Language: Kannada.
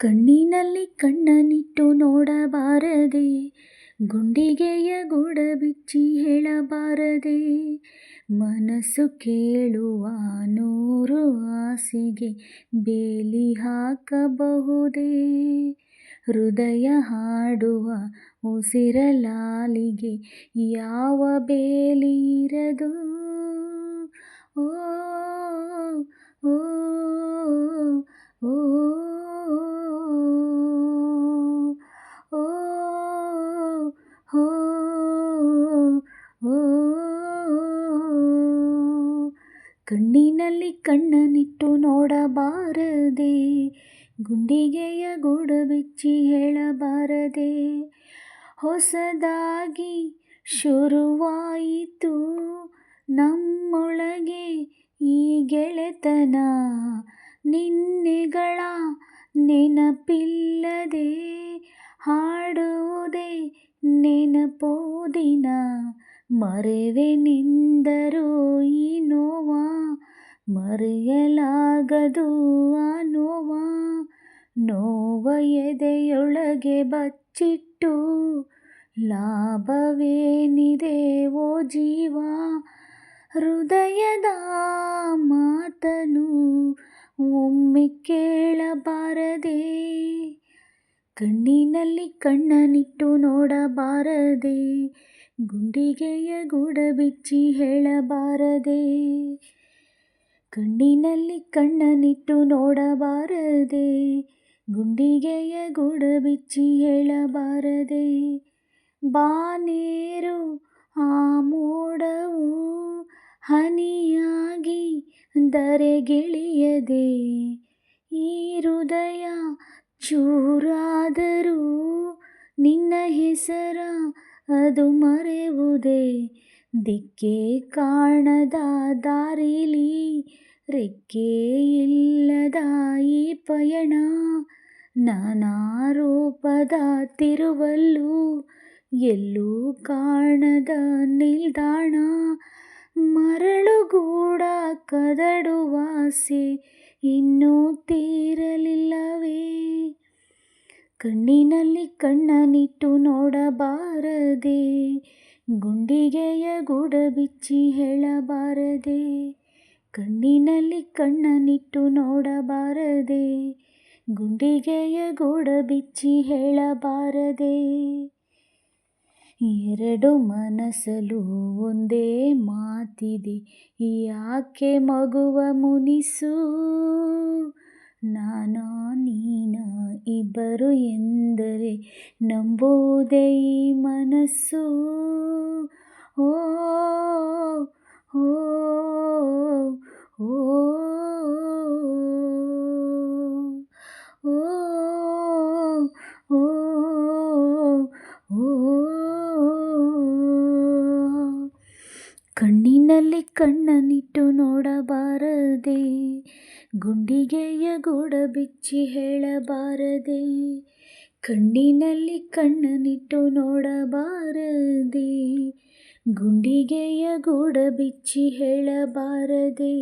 ಕಣ್ಣಿನಲ್ಲಿ ಕಣ್ಣನಿಟ್ಟು ನೋಡಬಾರದೆ, ಗುಂಡಿಗೆಯ ಗೂಡ ಬಿಚ್ಚಿ ಹೇಳಬಾರದೆ, ಮನಸ್ಸು ಕೇಳುವ ನೂರು ಆಸೆಗೆ ಬೇಲಿ ಹಾಕಬಹುದೇ, ಹೃದಯ ಹಾಡುವ ಉಸಿರಲಾಲಿಗೆ ಯಾವ ಬೇಲಿ ಇರದು? ಓ ಓ ಓ ಕಣ್ಣನಿಟ್ಟು ನೋಡಬಾರದೆ, ಗುಂಡಿಗೆಯ ಗೂಡು ಬಿಚ್ಚಿ ಹೇಳಬಾರದೆ. ಹೊಸದಾಗಿ ಶುರುವಾಯಿತು ನಮ್ಮೊಳಗೆ ಈ ಗೆಳೆತನ. ನಿನ್ನೆಗಳ ನೆನಪಿಲ್ಲದೆ ಹಾಡುವುದೇ ನೆನಪೋದಿನ. ಮರೆವೆ ನಿಂದರೂ ಈ ನೋವ ಮರೆಯಲಾಗದು ಆ ನೋವ. ನೋವ ಎದೆಯೊಳಗೆ ಬಚ್ಚಿಟ್ಟು ಲಾಭವೇನಿದೆ ಓ ಜೀವ. ಹೃದಯದ ಮಾತನು ಒಮ್ಮೆ ಕೇಳಬಾರದೆ. ಕಣ್ಣಿನಲ್ಲಿ ಕಣ್ಣನಿಟ್ಟು ನೋಡಬಾರದೆ. ಗುಂಡಿಗೆಯ ಗೂಡ ಬಿಚ್ಚಿ ಹೇಳಬಾರದೆ. ಕಣ್ಣಿನಲ್ಲಿ ಕಣ್ಣನಿಟ್ಟು ನೋಡಬಾರದೆ, ಗುಂಡಿಗೆಯ ಗೂಡ ಬಿಚ್ಚಿ ಹೇಳಬಾರದೆ. ಬಾನೇರು ಆ ಮೋಡವು ಹನಿಯಾಗಿ ಧರೆಗಿಳಿಯದೆ, ಈ ಹೃದಯ ಚೂರಾದರೂ ನಿನ್ನ ಹೆಸರ ಅದು ಮರೆಯುವುದೇ ದಿಕ್ಕೇ ಕಾಣದ ದಾರಿಲಿ, ರೆಕ್ಕೆ ಇಲ್ಲದ ಈ ಪಯಣ, ನಾನಾ ರೂಪದ ತಿರುವಲ್ಲೂ, ಎಲ್ಲೂ ಕಾಣದ ನಿಲ್ದಾಣ. ಮರಳುಗೂಡ ಕದಡುವಾಸೆ ಇನ್ನೂ ತೀರಲಿಲ್ಲವೇ? ಕಣ್ಣಿನಲ್ಲಿ ಕಣ್ಣನಿಟ್ಟು ನೋಡಬಾರದೆ ಗುಂಡಿಗೆಯ ಗೂಡ ಬಿಚ್ಚಿ ಹೇಳಬಾರದೆ, ಕಣ್ಣಿನಲ್ಲಿ ಕಣ್ಣನಿಟ್ಟು ನೋಡಬಾರದೆ, ಗುಂಡಿಗೆಯ ಗೂಡ ಬಿಚ್ಚಿ ಹೇಳಬಾರದೆ. ಎರಡು ಮನಸಲು ಒಂದೇ ಮಾತಿದೆ ಯಾಕೆ ಮಗುವ ಮುನಿಸು? ನಾನಾ ನೀನ ಇಬ್ಬರು ಎಂದರೆ ನಂಬುವುದೇ ಈ ಮನಸ್ಸು? ಓ ಓ ಕಣ್ಣಿನಲ್ಲಿ ಕಣ್ಣನಿಟ್ಟು ನೋಡಬಾರದೆ ಗುಂಡಿಗೆಯ ಗೋಡ ಬಿಚ್ಚಿ ಹೇಳಬಾರದೆ ಕಣ್ಣಿನಲ್ಲಿ ಕಣ್ಣನಿಟ್ಟು ನೋಡಬಾರದೆ ಗುಂಡಿಗೆಯ ಗೂಡ ಬಿಚ್ಚಿ ಹೇಳಬಾರದೆ.